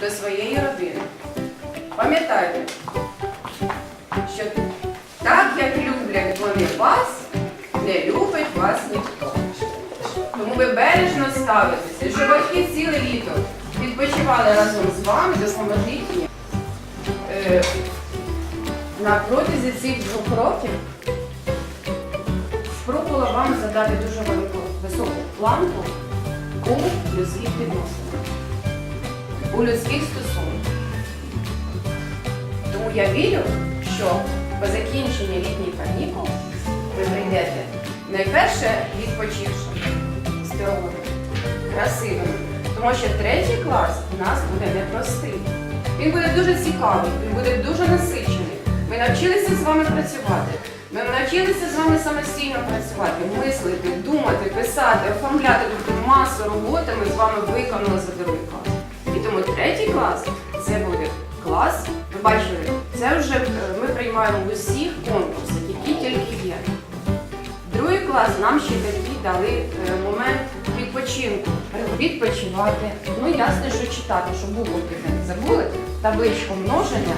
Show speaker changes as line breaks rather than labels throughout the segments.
до своєї родини. Пам'ятайте, що так як люблять вони вас, не любить вас ніхто. Тому ви бережно ставитеся, щоб батьки ціле літо відпочивали разом з вами, допоможіть їм. Е, на протязі цих двох років спробувала вам задати дуже велику високу планку у людських відносинах, у людських стосунках. Тому я вірю, що по закінченні літніх канікул ви прийдете найперше відпочивши, здоровими, красивими. Тому що третій клас у нас буде непростий. Він буде дуже цікавий, він буде дуже насичений. Ми навчилися з вами працювати. Ми навчилися з вами самостійно працювати, мислити, думати, писати, оформляти Тобто масу роботи ми з вами виконали за другий клас. Тому третій клас це буде клас. Ви бачили, це вже е, ми приймаємо в усіх конкурсах, які тільки є. Другий клас нам ще тоді дали е, момент відпочинку, відпочивати. Ну ясно, що читати, щоб було не забули, табличку множення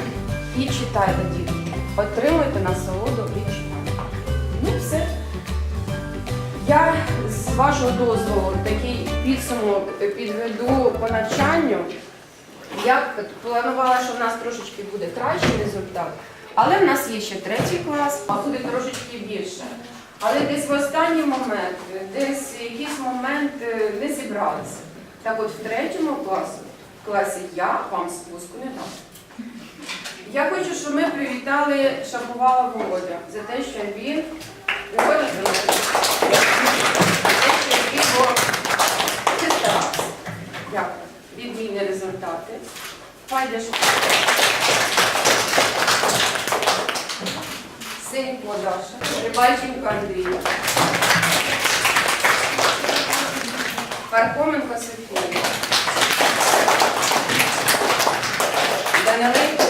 і читайте, дітки. Отримуйте насолоду від читання. Ну все. Я з вашого дозволу такий підсумок підведу по навчанню. Я планувала, що в нас трошечки буде кращий результат, але в нас є ще третій клас, а буде трошечки більше. Але десь в останній момент, десь якийсь момент е, не зібралися. Так от в третьому класі, в класі я вам спуску не дам. Я хочу, щоб ми привітали Шаповала Володя за те, що він Володя, за те, що він бо- ти старався. Дякую. Відмінні результати. Файдеш. Синько Даша, Рибальченко Андрій. Пархоменко Софія. Даниленко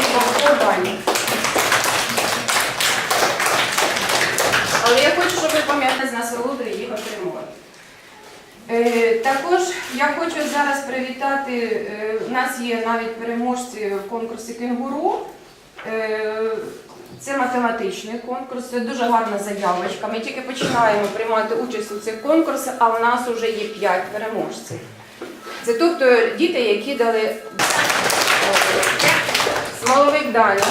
і Богко Ваня. Але я хочу, щоб ви пам'ятали з насолодою їх отримувати. Е, також я хочу зараз привітати, е, у нас є навіть переможці в конкурсі кенгуру. Е, це математичний конкурс, це дуже гарна заявочка. Ми тільки починаємо приймати участь у цих конкурсах, а у нас вже є 5 переможців. Це тобто діти, які дали е, Смоловик Даня.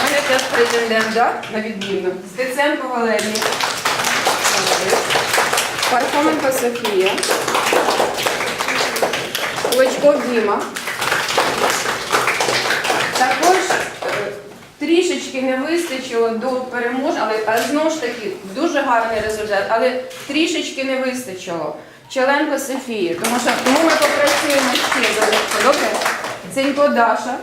У мене теж претендент, да? на відмінно. Стеценко Валерій. Пархоменко Софія. Клочко Діма. Також е, трішечки не вистачило до переможного, але, знову ж таки дуже гарний результат, але трішечки не вистачило. Челенко Софії, тому що тому ми попрацюємо ще за. Добре? Ценько Даша.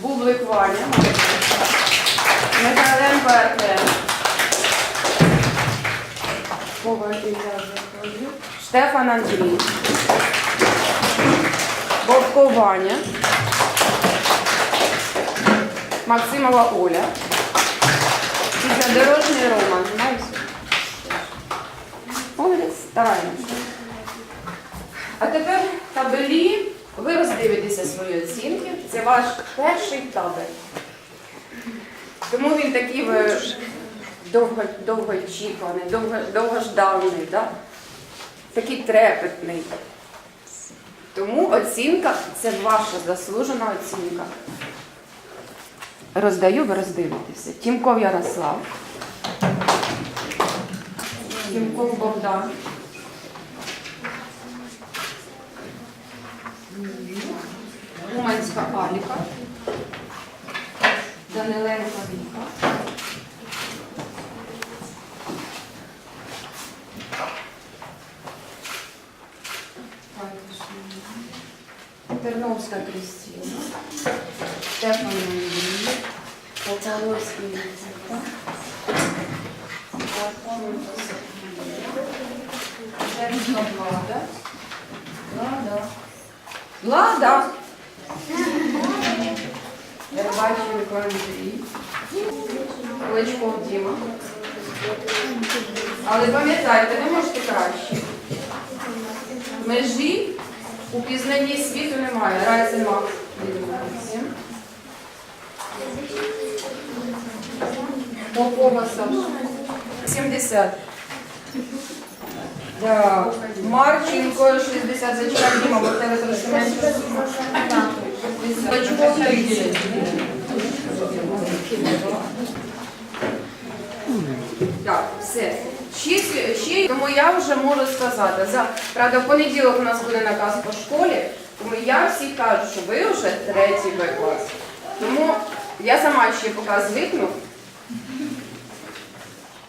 Бублик Ваня. Михайленко Артем. Штефан Андрій. Бобко Ваня. Максимова Оля. І задорожний Роман. Знаєш? Молодець, стараємося. А тепер табелі. Ви роздивитеся свої оцінки. Це ваш перший табель. Тому він такий довго, довгоочікуваний, довго, довгожданий, да? такий трепетний. Тому оцінка це ваша заслужена оцінка. Роздаю, ви роздивитеся. Тімков Ярослав. Тімков Богдан. Уманська Аліка. Даниленко Терновська Кристина. Стефан Андрій. Пополоцький Лізика. Пархоменко Софія. Женська Влада. Влада. Влада! Рибаченко Андрій. Кличков Діма. Але пам'ятайте, ви можете краще. Межі у пізнанні світу немає. Рай зима. Попова Саша. 70. Да. Марченко 60 зачем Діма, бо в тебе трошки менше. 60. Тому я вже можу сказати, за, правда, в понеділок у нас буде наказ по школі, тому я всі кажу, що ви вже третій клас. Тому я сама ще поки звикну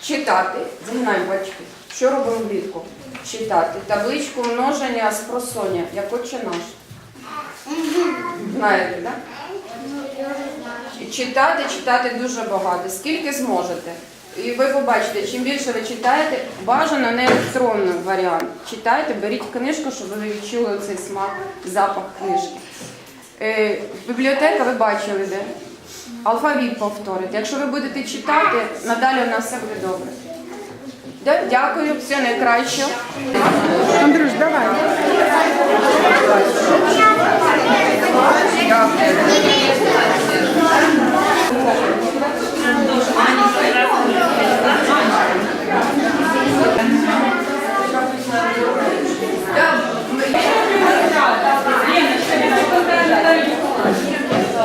читати, загинаємо батьки, що робимо влітку? Читати. Табличку множення з просоння, як отче наш. Знаєте, так? Читати, читати дуже багато. Скільки зможете. І ви побачите, чим більше ви читаєте, бажано не електронний варіант. Читайте, беріть книжку, щоб ви відчули цей смак, запах книжки. Е, бібліотека ви бачили, де? Алфавіт повторить. Якщо ви будете читати, надалі у нас все буде добре. Да, дякую, все найкраще. Андрюш, давай. Дякую.